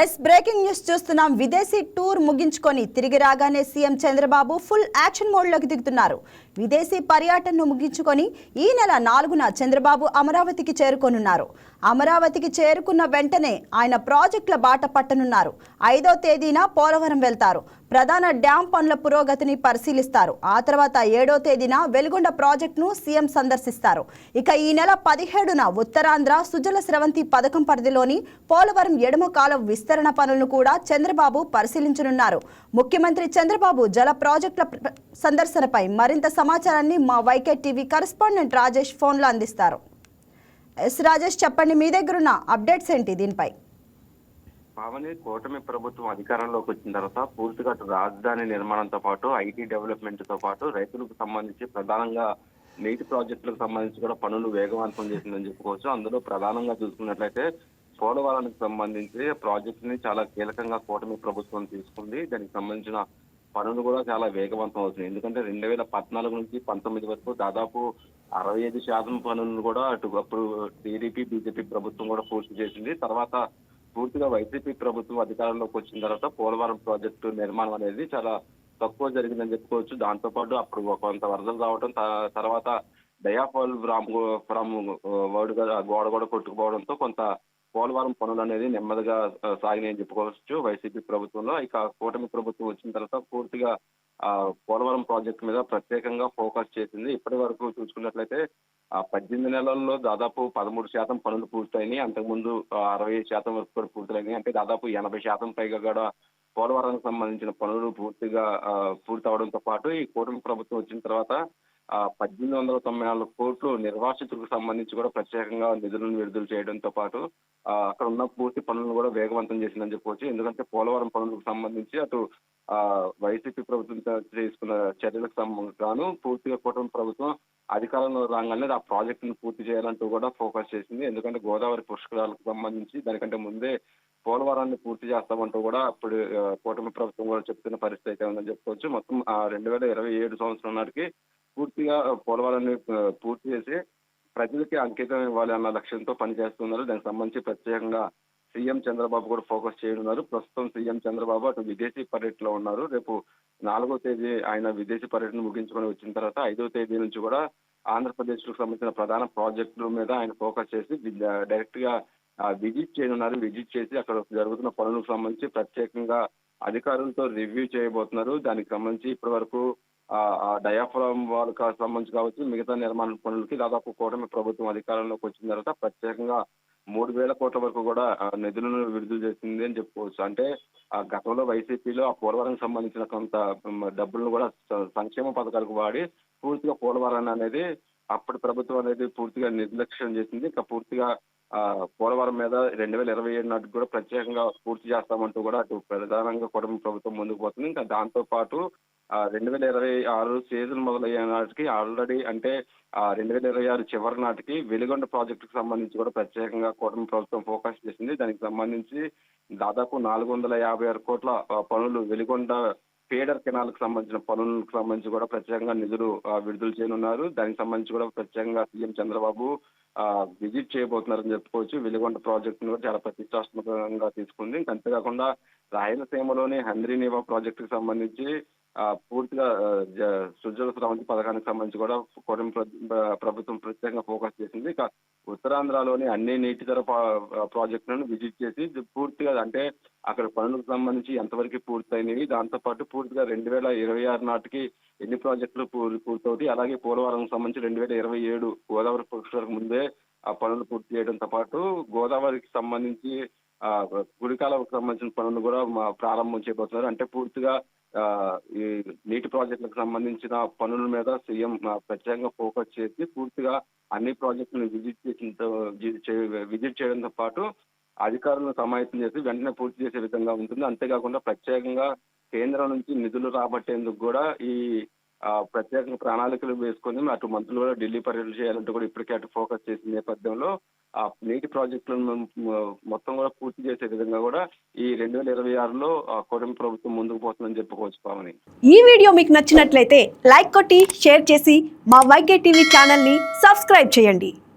Yes breaking news చూస్తున్నాం. విదేశీ tour ముగించుకొని తిరిగి రాగానే సీఎం చంద్రబాబు ఫుల్ యాక్షన్ మోడ్లోకి దిగుతున్నారు. విదేశీ పర్యటనను ముగించుకొని ఈ నెల నాలుగున చంద్రబాబు అమరావతికి చేరుకోనున్నారు. అమరావతికి చేరుకున్న వెంటనే ఆయన ప్రాజెక్టుల బాట పట్టనున్నారు. ఐదో తేదీన పోలవరం వెళ్తారు. ప్రధాన డ్యాం పనుల పురోగతిని పరిశీలిస్తారు. ఆ తర్వాత ఏడో తేదీన వెలుగొండ ప్రాజెక్టును సీఎం సందర్శిస్తారు. ఇక ఈ నెల పదిహేడున ఉత్తరాంధ్ర సుజల స్రవంతి పథకం పరిధిలోని పోలవరం ఎడమ కాలం విస్తరణ పనులను కూడా చంద్రబాబు పరిశీలించనున్నారు. ముఖ్యమంత్రి చంద్రబాబు జల ప్రాజెక్టుల సందర్శనపై మరింత సమాచారాన్ని మా వైకే టీవీ కరెస్పాండెంట్ రాజేష్ ఫోన్లో అందిస్తారు. ఎస్ రాజేష్ చెప్పండి మీ దగ్గర ఉన్న అప్డేట్స్ ఏంటి దీనిపై? పావని కూటమి ప్రభుత్వం అధికారంలోకి వచ్చిన తర్వాత పూర్తిగా రాజధాని నిర్మాణంతో పాటు ఐటీ డెవలప్మెంట్తో పాటు రైతులకు సంబంధించి ప్రధానంగా నీటి ప్రాజెక్టులకు సంబంధించి కూడా పనులు వేగవంతం చేసిందని చెప్పుకోవచ్చు. అందులో ప్రధానంగా చూసుకున్నట్లయితే పోలవరానికి సంబంధించి ప్రాజెక్ట్ని చాలా కీలకంగా కూటమి ప్రభుత్వం తీసుకుంది. దానికి సంబంధించిన పనులు కూడా చాలా వేగవంతం అవుతున్నాయి. ఎందుకంటే రెండు వేల పద్నాలుగు నుంచి పంతొమ్మిది వరకు దాదాపు అరవై ఐదు శాతం పనులను కూడా అటు అప్పుడు టీడీపీ బీజేపీ ప్రభుత్వం కూడా పూర్తి చేసింది. తర్వాత పూర్తిగా వైసీపీ ప్రభుత్వం అధికారంలోకి వచ్చిన తర్వాత పోలవరం ప్రాజెక్టు నిర్మాణం అనేది చాలా తక్కువ జరిగిందని చెప్పుకోవచ్చు. దాంతోపాటు అప్పుడు కొంత వరదలు రావడం త- తర్వాత డయాఫాల్ ఫ్రామ్ ఫ్రమ్ వర్డ్ గోడ కూడా కొట్టుకుపోవడంతో కొంత పోలవరం పనులు అనేది నెమ్మదిగా సాగినాయని చెప్పుకోవచ్చు. వైసీపీ ప్రభుత్వంలో ఇక కూటమి ప్రభుత్వం వచ్చిన తర్వాత పూర్తిగా ఆ పోలవరం ప్రాజెక్టు మీద ప్రత్యేకంగా ఫోకస్ చేసింది. ఇప్పటి వరకు చూసుకున్నట్లయితే ఆ పద్దెనిమిది నెలల్లో దాదాపు పదమూడు శాతం పనులు పూర్తయినాయి. అంతకుముందు అరవై శాతం వరకు కూడా పూర్తయినాయి. అంటే దాదాపు ఎనభై శాతం పైగా కూడా పోలవరానికి సంబంధించిన పనులు పూర్తిగా పూర్తి అవడంతో పాటు ఈ కూటమి ప్రభుత్వం వచ్చిన తర్వాత పద్దెనిమిది వందల తొంభై నాలుగు కోట్లు నిర్వాసితులకు సంబంధించి కూడా ప్రత్యేకంగా నిధులను విడుదల చేయడంతో పాటు ఆ, అక్కడ ఉన్న పూర్తి పనులను కూడా వేగవంతం చేసిందని చెప్పవచ్చు ఎందుకంటే పోలవరం పనులకు సంబంధించి అటు ఆ, వైసీపీ ప్రభుత్వం తీసుకున్న చర్యలకు గాను పూర్తిగా కూటమి ప్రభుత్వం అధికారంలో రాగానే ఆ ప్రాజెక్టును పూర్తి చేయాలంటూ కూడా ఫోకస్ చేసింది. ఎందుకంటే గోదావరి పుష్కరాలకు సంబంధించి దానికంటే ముందే పోలవరాన్ని పూర్తి చేస్తామంటూ కూడా అప్పుడు కూటమి ప్రభుత్వం కూడా చెప్తున్న పరిస్థితి అయితే ఉందని చెప్పుకోవచ్చు. మొత్తం రెండు వేల ఇరవై ఏడు సంవత్సరం నాటికి పూర్తిగా పోలవరాన్ని పూర్తి చేసి ప్రజలకి అంకితం ఇవ్వాలి అన్న లక్ష్యంతో పనిచేస్తున్నారు. దానికి సంబంధించి ప్రత్యేకంగా సీఎం చంద్రబాబు కూడా ఫోకస్ చేయనున్నారు. ప్రస్తుతం సీఎం చంద్రబాబు అటు విదేశీ పర్యటనలో ఉన్నారు. రేపు నాలుగో తేదీ ఆయన విదేశీ పర్యటన ముగించుకొని వచ్చిన తర్వాత ఐదో తేదీ నుంచి కూడా ఆంధ్రప్రదేశ్కు సంబంధించిన ప్రధాన ప్రాజెక్టుల మీద ఆయన ఫోకస్ చేసి డైరెక్ట్గా విజిట్ చేయనున్నారు. విజిట్ చేసి అక్కడ జరుగుతున్న పనులకు సంబంధించి ప్రత్యేకంగా అధికారులతో రివ్యూ చేయబోతున్నారు. దానికి సంబంధించి ఇప్పటి వరకు ఆ డయాఫ్రామ్ వాళ్ళకి సంబంధించి కావచ్చు మిగతా నిర్మాణ పనులకి దాదాపు కూటమి ప్రభుత్వం అధికారంలోకి వచ్చిన తర్వాత ప్రత్యేకంగా మూడు వేల కోట్ల వరకు కూడా నిధులను విడుదల చేసింది అని చెప్పుకోవచ్చు. అంటే ఆ గతంలో వైసీపీలో ఆ పోలవరం సంబంధించిన కొంత డబ్బులను కూడా సంక్షేమ పథకాలకు వాడి పూర్తిగా పోలవరం అనేది అప్పటి ప్రభుత్వం అనేది పూర్తిగా నిర్లక్ష్యం చేసింది. ఇంకా పూర్తిగా ఆ, పోలవరం మీద రెండు వేల ఇరవై ఏడు నాటికి కూడా ప్రత్యేకంగా పూర్తి చేస్తామంటూ కూడా అటు ప్రధానంగా కూటమి ప్రభుత్వం ముందుకు పోతుంది. ఇంకా దాంతో పాటు రెండు వేల ఇరవై ఆరు సీజన్ మొదలయ్యే నాటికి ఆల్రెడీ అంటే రెండు వేల ఇరవై ఆరు చివరి నాటికి వెలుగొండ ప్రాజెక్టుకు సంబంధించి కూడా ప్రత్యేకంగా కూటమి ప్రభుత్వం ఫోకస్ చేసింది. దానికి సంబంధించి దాదాపు నాలుగు వందల యాభై ఆరు కోట్ల పనులు వెలుగొండ ఫీడర్ కెనాల్కి సంబంధించిన పనులకు సంబంధించి కూడా ప్రత్యేకంగా నిధులు విడుదల చేయనున్నారు. దానికి సంబంధించి కూడా ప్రత్యేకంగా సీఎం చంద్రబాబు విజిట్ చేయబోతున్నారని చెప్పుకోవచ్చు. వెలుగొండ ప్రాజెక్టును కూడా చాలా ప్రతిష్టాత్మకంగా తీసుకుంది. ఇంకా అంతేకాకుండా రాయలసీమలోని హంద్రీనివా ప్రాజెక్టుకి సంబంధించి పూర్తిగా జ- సుజల స్రవంతి పథకానికి సంబంధించి కూడా కూటమి ప్రభుత్వం ప్రత్యేకంగా ఫోకస్ చేసింది. ఇక ఉత్తరాంధ్రలోని అన్ని నీటిధర ప్రాజెక్టులను విజిట్ చేసి పూర్తిగా అంటే అక్కడ పనులకు సంబంధించి ఎంతవరకు పూర్తయినవి దాంతోపాటు పూర్తిగా రెండు వేల ఇరవై ఆరు నాటికి ఎన్ని ప్రాజెక్టులు పూర్ పూర్తవుతాయి. అలాగే పోలవరం సంబంధించి రెండు వేల ఇరవై ఏడు గోదావరి పక్షులకు ముందే ఆ పనులు పూర్తి చేయడంతో పాటు గోదావరికి సంబంధించి గుడికాలకు సంబంధించిన పనులు కూడా మా ప్రారంభం చేయబోతున్నారు. అంటే పూర్తిగా నీటి ప్రాజెక్టులకు సంబంధించిన పనుల మీద సీఎం ప్రత్యేకంగా ఫోకస్ చేసి పూర్తిగా అన్ని ప్రాజెక్టులను విజిట్ చేసిన విజిట్ చేయడంతో పాటు అధికారులను సమాయత్తం చేసి వెంటనే పూర్తి చేసే విధంగా ఉంటుంది. అంతేకాకుండా ప్రత్యేకంగా కేంద్రం నుంచి నిధులు రాబట్టేందుకు కూడా ఈ ప్రత్యేక ప్రణాళికలు వేసుకొని అటు మంత్రులు కూడా ఢిల్లీ పర్యటన చేయాలంటే కూడా ఇప్పటికే అటు ఫోకస్ చేసిన నేపథ్యంలో ఆ నీటి ప్రాజెక్టులను మొత్తం కూడా పూర్తి చేసే విధంగా కూడా ఈ రెండు వేల ఇరవై ఆరులో కూటమి ప్రభుత్వం ముందుకు పోతుందని చెప్పుకోవచ్చు పావని. ఈ వీడియో మీకు నచ్చినట్లయితే లైక్ కొట్టి షేర్ చేసి మా వైకే టీవీ ఛానల్ని సబ్స్క్రైబ్ చేయండి.